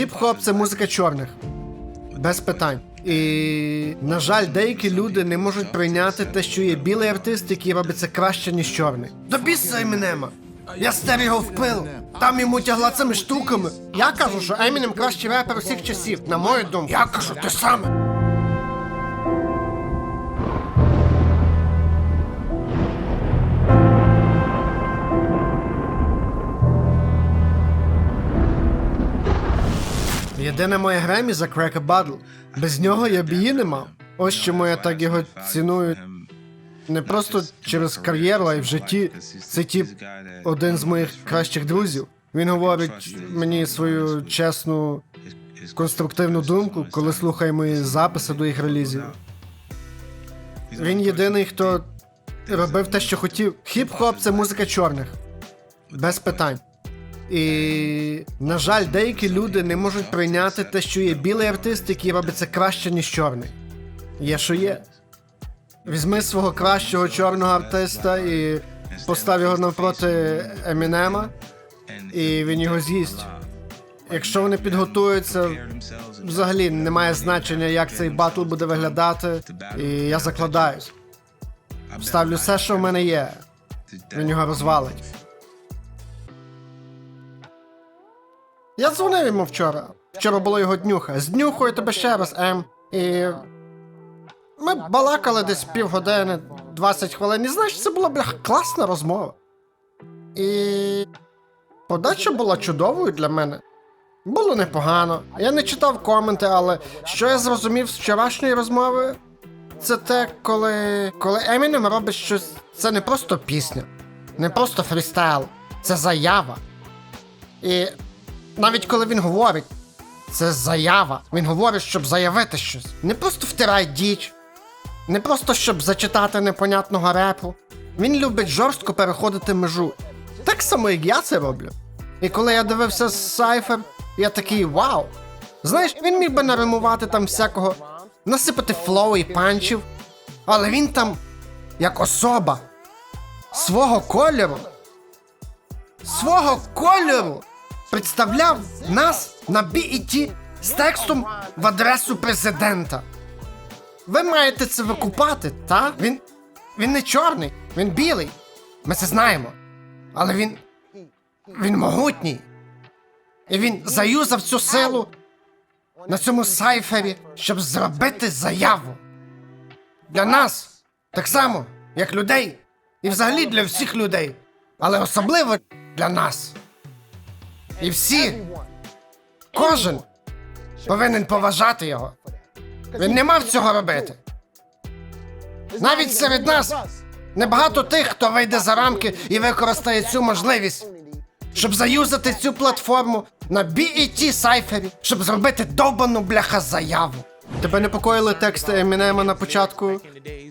Хіп-хоп це музика чорних. Без питань. І, на жаль, деякі люди не можуть прийняти те, що є білий артист, який робить це краще, ніж чорний. До біса Емінема! Я стер його в пил. Там йому тягла цими штуками. Я кажу, що Емінем кращий репер усіх часів, на мою думку. Я кажу, те саме. Єдине моє Гремі за a Battle. Без нього я б її не мав. Ось чому я так його ціную. Не просто через кар'єру, а й в житті. Це тип один з моїх кращих друзів. Він говорить мені свою чесну, конструктивну думку, коли слухає мої записи до їх релізів. Він єдиний, хто робив те, що хотів. Хіп-хоп це музика чорних. Без питань. І, на жаль, деякі люди не можуть прийняти те, що є білий артист, який робить це краще, ніж чорний. Є, що є. Візьми свого кращого чорного артиста і постав його навпроти Емінема, і він його з'їсть. Якщо вони підготуються, взагалі немає значення, як цей батл буде виглядати, і я закладаюсь. Вставлю все, що в мене є. Він його розвалить. Я дзвонив йому вчора. Вчора було його днюха. Зднюхую тебе ще раз, Ем. І. Ми балакали десь півгодини, 20 хвилин. І знаєш, це була бляха класна розмова. І. Подача була чудовою для мене. Було непогано. Я не читав коменти, але що я зрозумів з вчорашньої розмови, це те, коли. коли Емінем робить щось. Це не просто пісня, не просто фрістайл, це заява. І навіть коли він говорить, це заява. Він говорить, щоб заявити щось. Не просто втирай діч, не просто щоб зачитати непонятного репу. Він любить жорстко переходити межу. Так само, як я це роблю. І коли я дивився Сайфер, я такий вау. Знаєш, він міг би наримувати там всякого, насипати флоу і панчів, але він там, як особа, свого кольору, свого кольору представляв нас на BET з текстом в адресу президента. Ви маєте це викупати, та? Він. Він не чорний, він білий. Ми це знаємо. Але він. Він могутній. І він заюзав цю силу на цьому сайфері, щоб зробити заяву. Для нас, так само, як людей, і взагалі для всіх людей, але особливо для нас. І всі, кожен повинен поважати його. Він не мав цього робити. Навіть серед нас небагато тих, хто вийде за рамки і використає цю можливість, щоб заюзати цю платформу на BET сайфері, щоб зробити довбану бляха заяву. Тебе непокоїли тексти Емінема на початку?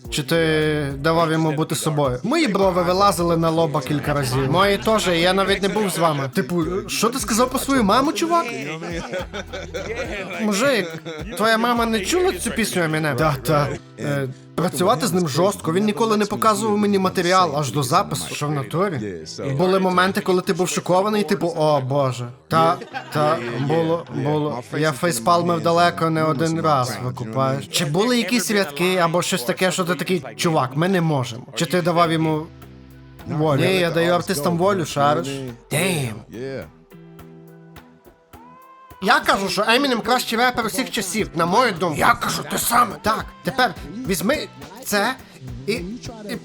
Чи ти давав йому бути собою? Мої брови вилазили на лоба кілька разів. Мої теж, і я навіть не був з вами. Типу, що ти сказав про свою маму, чувак? Мужик, твоя мама не чула цю пісню Емінема? Так, так. Е, працювати з ним жорстко. Він ніколи не показував мені матеріал аж до запису, що в натурі. Були моменти, коли ти був шокований, типу, о боже. Та, та, було, було. Я фейспалмив далеко не один раз, викупаєш. Чи були якісь рядки або щось таке, що ти такий, чувак, ми не можемо. Чи ти давав йому волю? Ні, я даю артистам волю, шариш. Дейм. Я кажу, що Емінем кращий репер усіх часів, на мою думку. Я кажу те саме. Так, тепер візьми це і, і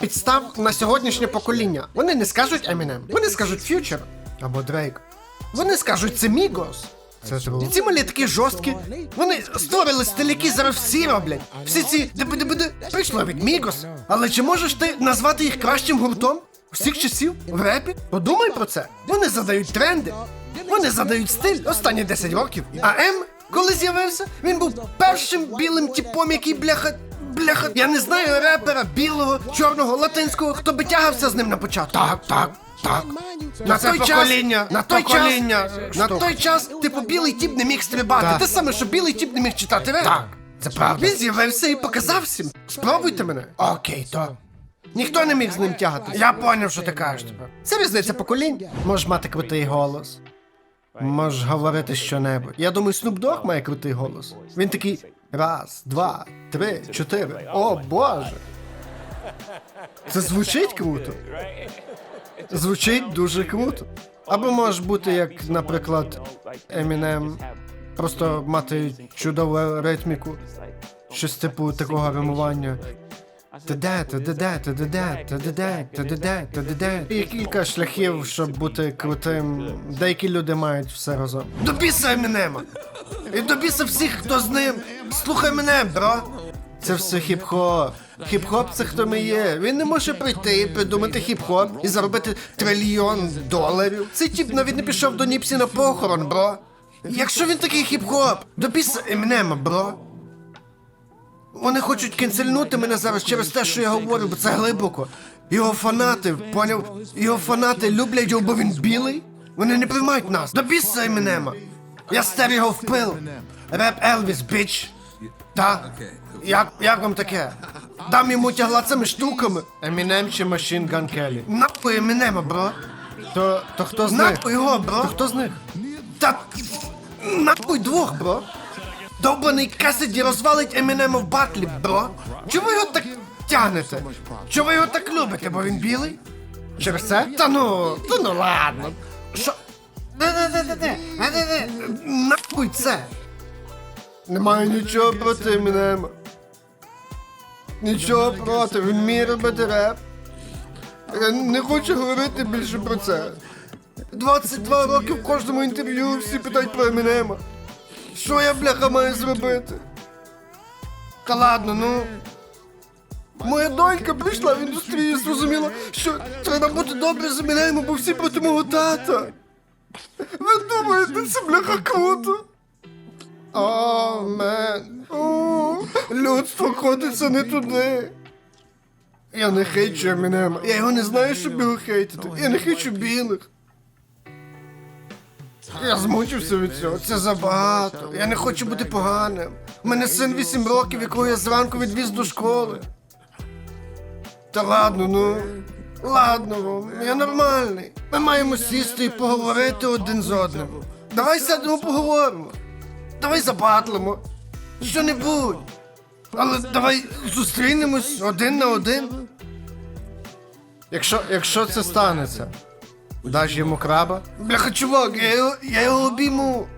підстав на сьогоднішнє покоління. Вони не скажуть Емінем, вони скажуть Ф'ючер або Дрейк. Вони скажуть це Мігос. Це І ці малі такі жорсткі. Вони створили стиль, які зараз всі роблять. Всі ці дебе-дебе прийшло від Мігос. Але чи можеш ти назвати їх кращим гуртом? Всіх часів в репі? Подумай про це. Вони задають тренди. Вони задають стиль останні 10 років. А М, коли з'явився, він був першим білим типом, який бляха. Бляха, я не знаю репера білого, чорного, латинського, хто би тягався з ним на початку. Так, так, так. На Це той покоління, час, на той покоління час, на той час, типу, білий тип не міг стрибати. Те саме, що білий тип не міг читати реп. Так, це правда. Він з'явився і показав всім. Спробуйте мене. Окей, то. Ніхто не міг з ним тягати. Я поняв, що ти кажеш тепер. Це різниця поколінь. Можеш мати крутий голос. можеш говорити щонебудь. Я думаю, Snoop Dogg має крутий голос. Він такий раз, два, три, чотири. О Боже. Це звучить круто. Звучить дуже круто. Або може бути як, наприклад, Eminem, просто мати чудову ритміку, щось типу такого римування. Є кілька шляхів, щоб бути крутим. Деякі люди мають все разом. До біса Емінема! І до біса всіх, хто з ним. Слухай мене, бро. Це все хіп-хоп. Хіп-хоп це хто ми є. Він не може прийти і придумати хіп-хоп і заробити трильйон доларів. Цей тіп навіть не пішов до Ніпсі на похорон, бро. Якщо він такий хіп-хоп, до біса Емінема, бро. Вони хочуть кенсельнути мене зараз через те, що я говорю, бо це глибоко. Його фанати, поняв? Його фанати люблять його, бо він білий. Вони не приймають нас. До біса Емінема. Я стер його в пил. Реп Елвіс, біч. Та? Як, як вам таке? Дам йому тягла цими штуками. Емінем чи Машин Ган Келлі? Нахуй Емінема, бро. То, то хто з них? Нахуй його, бро. То хто з них? Та нахуй двох, бро. Довбаний Кесіді розвалить Емінема в батлі, бро. Чому ви його так тягнете? Чому ви його так любите, бо він білий? Через це? Та ну, та ну ладно. Що? Де-де-де? Нахуй це? Немає нічого проти Емінема. Нічого проти, він вміє робити реп. Я не хочу говорити більше про це. 22 роки в кожному інтерв'ю всі питають про Емінема. Що я, бляха, маю зробити? Та ладно, ну. Моя донька прийшла в індустрію і зрозуміла, що треба бути добре з Емінемом, бо всі проти мого тата. Ви думаєте, це бляха круто? О, мен. О, людство ходиться не туди. Я не хейчу Емінема. Я його не знаю, щоб його хейтити. Я не хейчу білих. Я змучився від цього. Це забагато. Я не хочу бути поганим. У мене син 8 років, якого я зранку відвіз до школи. Та ладно, ну. Ладно, Ром, я нормальний. Ми маємо сісти і поговорити один з одним. Давай сядемо поговоримо. Давай забатлимо. Що-небудь. Але давай зустрінемось один на один. Якщо, якщо це станеться, даш йому краба? Бляха, чувак, я його, я його обійму.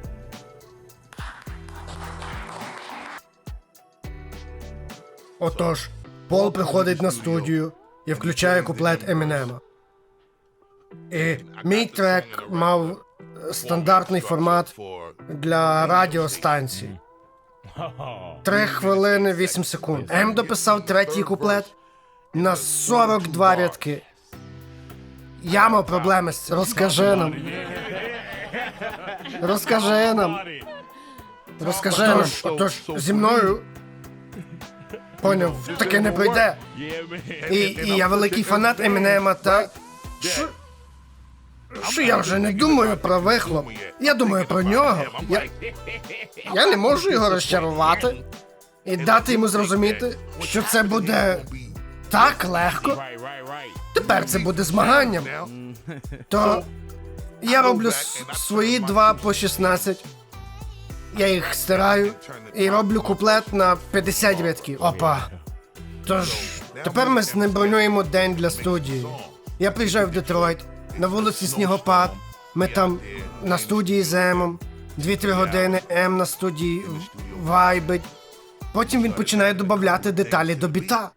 Отож, Пол приходить на студію і включає куплет Емінема. І мій трек мав стандартний формат для радіостанцій. Три хвилини 8 секунд. М дописав третій куплет на 42 рядки. Я мав проблеми з цим. Розкажи нам. Розкажи нам. Розкажи нам. Отож, зі мною. Поняв, таке не пройде. І, і я великий фанат Емінема, та. Що? Що я вже не думаю про вихлоп. Я думаю про нього. Я, я не можу його розчарувати і дати йому зрозуміти, що це буде так легко. Тепер це буде змаганням. То я роблю свої два по 16. Я їх стираю і роблю куплет на 50 рядків. Опа. Тож, тепер ми з бронюємо день для студії. Я приїжджаю в Детройт, на вулиці Снігопад. Ми там на студії з Емом. Дві-три години М на студії вайбить. Потім він починає додати деталі до біта.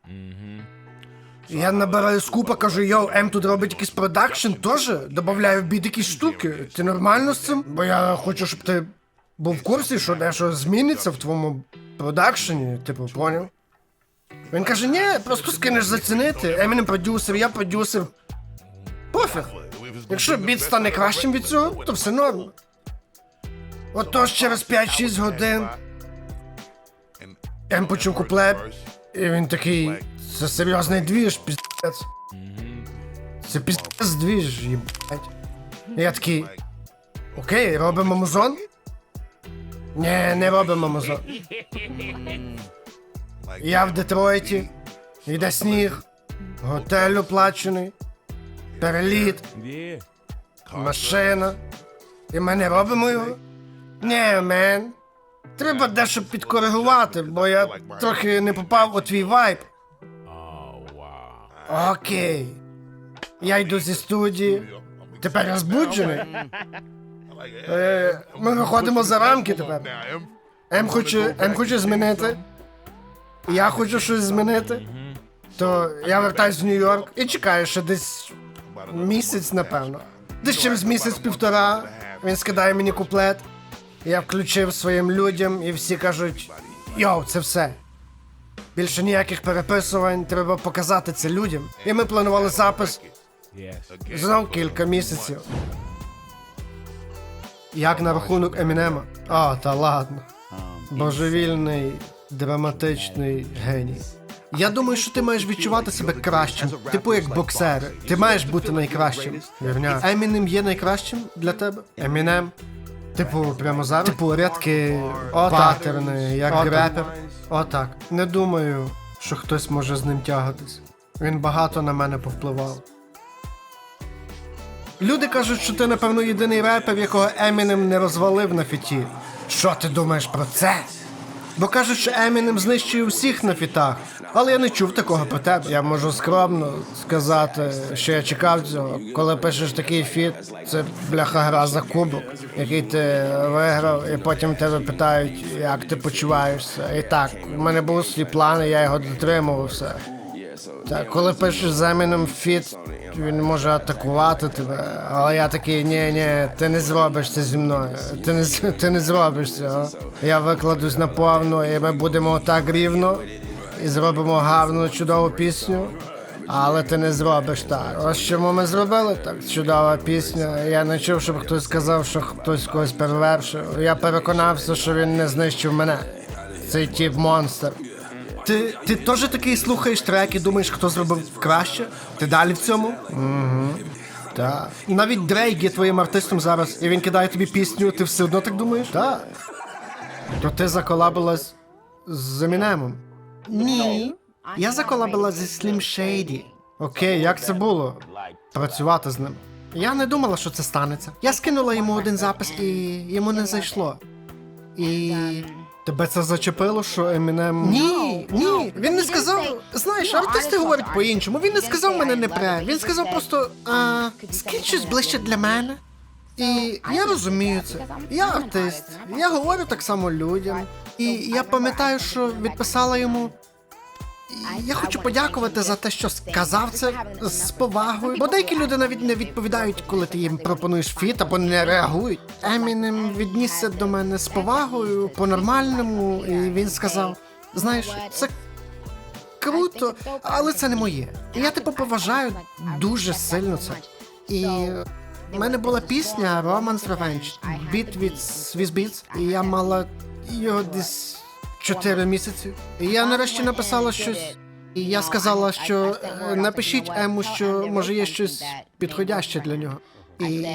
Я набираю скупа, кажу, йоу, М тут робить якийсь продакшн, теж додаю в біт якісь штуки. Ти нормально з цим? Бо я хочу, щоб ти був в курсі, що дещо зміниться в твоєму продакшені, типу, поняв? Він каже, ні, просто скинеш зацінити. Емінем продюсер, я продюсер. Пофіг. Якщо біт стане кращим від цього, то все норм. Отож через 5-6 годин Ем почув куплет, і він такий. Це серйозний двіж, піздець. Це піздець двіж, їбать. Я такий. Окей, робимо музон? Ні, не робимо музон. Я в Детройті, йде сніг, готель оплачений, переліт, машина, І ми не робимо його? Ні, мен. Треба дещо підкоригувати, бо я трохи не попав у твій вайб. Окей. Я йду зі студії. Тепер я збуджений. Е, ми виходимо за рамки тепер. М хоче, М хоче змінити. Я хочу щось змінити. То я вертаюсь в Нью-Йорк і чекаю ще десь місяць, напевно. Десь через місяць-півтора він скидає мені куплет. Я включив своїм людям, і всі кажуть: Йоу, це все. Більше ніяких переписувань, треба показати це людям. І ми планували запис знов кілька місяців. Як на рахунок Емінема? А, та ладно. Божевільний, драматичний геній. Я думаю, що ти маєш відчувати себе кращим, типу як боксер. Ти маєш бути найкращим. Вірня. Емінем є найкращим для тебе? Емінем? Типу, прямо зараз? Типу, рядки, паттерни, як репер. Отак. Не думаю, що хтось може з ним тягатись. Він багато на мене повпливав. Люди кажуть, що ти, напевно, єдиний репер, якого Емінем не розвалив на фіті. Що ти думаєш про це? Бо кажуть, що Емінем знищує всіх на фітах. Але я не чув такого про тебе. Я можу скромно сказати, що я чекав цього. Коли пишеш такий фіт, це бляха гра за кубок, який ти виграв, і потім тебе питають, як ти почуваєшся. І так, в мене був свої плани, я його дотримувався. Так, коли пишеш з Еміном фіт, він може атакувати тебе, але я такий, ні, ні, ти не зробиш це зі мною. Ти не ти не зробиш цього. Я викладусь наповну, і ми будемо так рівно і зробимо гарну, чудову пісню. Але ти не зробиш так. Ось чому ми зробили так. Чудова пісня. Я не чув, щоб хтось сказав, що хтось когось перевершив. Я переконався, що він не знищив мене. Цей тип монстр. Ти, ти теж такий слухаєш трек і думаєш, хто зробив краще? Ти далі в цьому? Угу. Так. Навіть Дрейк є твоїм артистом зараз, і він кидає тобі пісню, ти все одно так думаєш? Так. То ти заколабилась з Емінемом? Ні. Я заколабила зі Slim Shady. Окей, як це було? Працювати з ним. Я не думала, що це станеться. Я скинула йому один запис і йому не зайшло. І. Тебе це зачепило, що Емінем. Ні, ні, він не сказав. Знаєш, артисти говорять по-іншому. Він не сказав мене не пре. Він сказав просто а, скинь щось ближче для мене. І я розумію це. Я артист. Я говорю так само людям. І я пам'ятаю, що відписала йому. Я хочу подякувати за те, що сказав це з повагою. Бо деякі люди навіть не відповідають, коли ти їм пропонуєш фіт або не реагують. Емінем віднісся до мене з повагою, по-нормальному, і він сказав: знаєш, це круто, але це не моє. Я типу поважаю дуже сильно це. І в мене була пісня Romance Revenge, біт від Swiss Beats, і я мала його десь чотири місяці. І я нарешті написала щось. І я сказала, що е, напишіть Ему, що може є щось підходяще для нього. І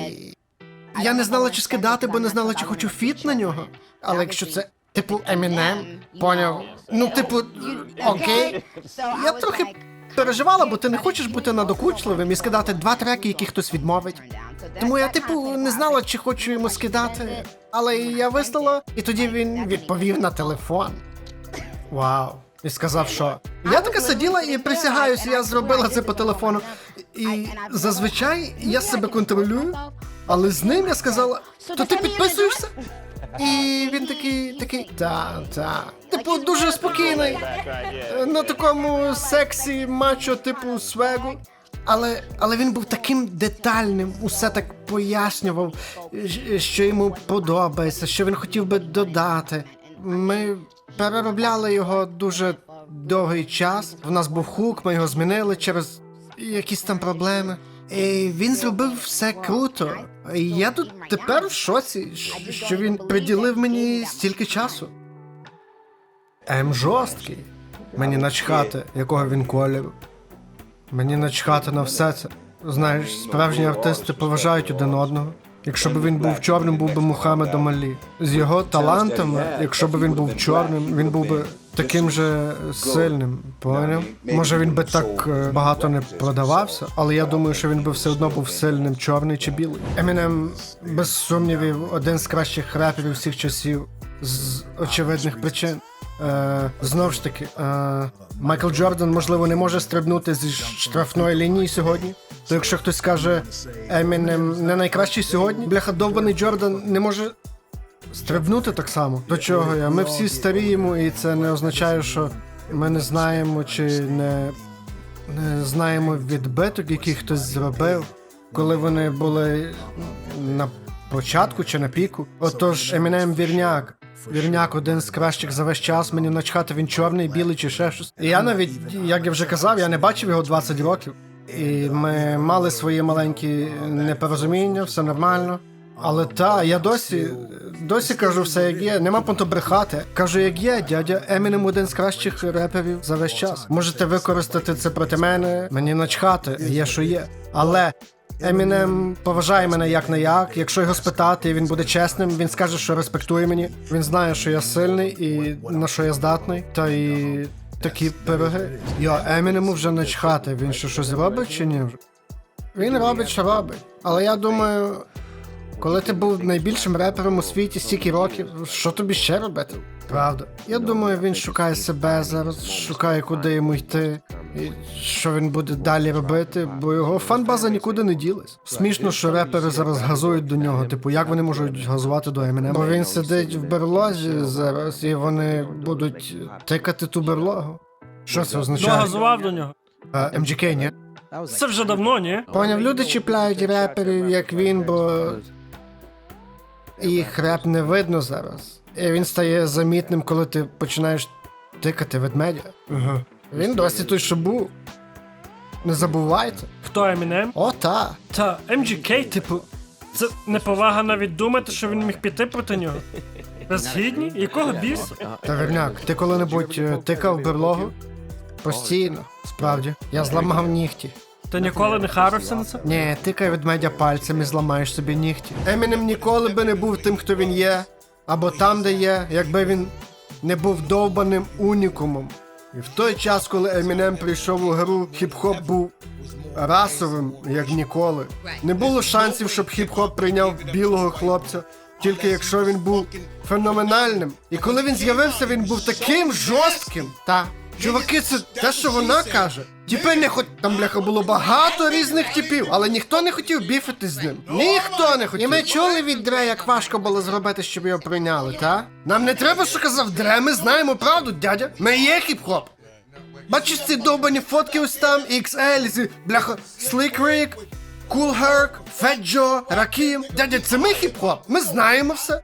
я не знала, чи скидати, бо не знала, чи хочу фіт на нього. Але якщо це типу Емінем, поняв? Ну, типу, окей. Я трохи переживала, бо ти не хочеш бути надокучливим і скидати два треки, які хтось відмовить. Тому я, типу, не знала, чи хочу йому скидати, але я вислала, і тоді він відповів на телефон. Вау. І сказав, що я така сиділа і присягаюся, я зробила це по телефону. І зазвичай я себе контролюю, але з ним я сказала, то ти підписуєшся? І він такий, такий, та, та. Типу, дуже спокійний. е, На такому сексі мачо, типу, свегу. Але, але він був таким детальним, усе так пояснював, що йому подобається, що він хотів би додати. Ми переробляли його дуже довгий час. В нас був хук, ми його змінили через якісь там проблеми. І він зробив все круто. І я тут тепер в шоці, що він приділив мені стільки часу. М жорсткий. Мені начхати, якого він кольору. Мені начхати на все це. Знаєш, справжні артисти поважають один одного. Якщо б він був чорним, був би Мухаммедом Алі. З його талантами, якщо б він був чорним, він був би таким же сильним. Поняв? Може він би так е, багато не продавався, але я думаю, що він би все одно був сильним, чорний чи білий. Емінем, без сумнівів, один з кращих реперів всіх часів з очевидних причин. Е, знову ж таки, е, Майкл Джордан, можливо, не може стрибнути зі штрафної лінії сьогодні. То якщо хтось скаже Емінем не найкращий сьогодні, бляха довбаний Джордан не може стрибнути так само. До чого я? Ми всі старіємо, і це не означає, що ми не знаємо чи не, не знаємо відбиток, який хтось зробив, коли вони були на початку чи на піку. Отож, Емінем вірняк. Вірняк один з кращих за весь час. Мені начхати він чорний, білий чи ще щось. І я навіть, як я вже казав, я не бачив його 20 років. І ми мали свої маленькі непорозуміння, все нормально. Але та, я досі, досі кажу все як є, нема понту брехати. Кажу, як є, дядя Емінем один з кращих реперів за весь час. Можете використати це проти мене, мені начхати, є що є. Але Емінем поважає мене як не як. Якщо його спитати, він буде чесним, він скаже, що респектує мені. Він знає, що я сильний і на що я здатний. Та і такі пироги. Йо, Емінему вже начхати. Він що щось робить чи ні? Він робить, що робить. Але я думаю, коли ти був найбільшим репером у світі стільки років, що тобі ще робити? Правда. Я думаю, він шукає себе зараз, шукає, куди йому йти, і що він буде далі робити, бо його фан-база нікуди не ділась. Смішно, що репери зараз газують до нього. Типу, як вони можуть газувати до Емінема? Бо він сидить в берлозі зараз, і вони будуть тикати ту берлогу. Що це Хто означає? газував до нього? А, МГК, ні? Це вже давно, ні? Поняв, люди чіпляють реперів, як він, бо їх реп не видно зараз. І він стає замітним, коли ти починаєш тикати ведмедя. Ага. Він досі той, що був. Не забувайте. Хто Емінем? О, та. Та MGK, типу, це неповага навіть думати, що він міг піти проти нього. Безгідні? Якого біса? Та верняк, ти коли-небудь е, тикав берлогу? Постійно, справді. Я зламав нігті. Ти ніколи не харився на це? Ні, тикай ведмедя пальцем і зламаєш собі нігті. Емінем ніколи би не був тим, хто він є, або там, де є, якби він не був довбаним унікумом. І в той час, коли Емінем прийшов у гру, хіп-хоп був расовим, як ніколи. Не було шансів, щоб хіп-хоп прийняв білого хлопця, тільки якщо він був феноменальним. І коли він з'явився, він був таким жорстким. Та чуваки, це те, що вона каже. Тіпи не хоч там бляха було багато різних типів, але ніхто не хотів біфити з ним. Ніхто не хотів. І ми чули від Дре, як важко було зробити, щоб його прийняли, та? Нам не треба, що казав Дре, ми знаємо правду, дядя. Ми є хіп-хоп. Бачиш ці довбані фотки ось там, XL, ці, бляха, Slick Rick, Cool Herc, Fat Joe, Rakim. Дядя, це ми хіп-хоп, ми знаємо все.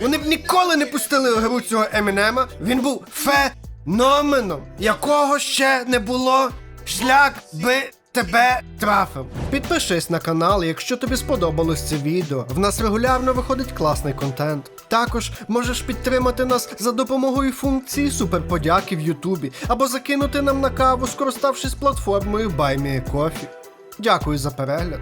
Вони б ніколи не пустили гру цього Емінема. Він був феноменом, якого ще не було. Шлях би тебе трафив. Підпишись на канал, якщо тобі сподобалось це відео. В нас регулярно виходить класний контент. Також можеш підтримати нас за допомогою функції суперподяки в Ютубі або закинути нам на каву, скориставшись платформою BuyMeACoffee. Дякую за перегляд.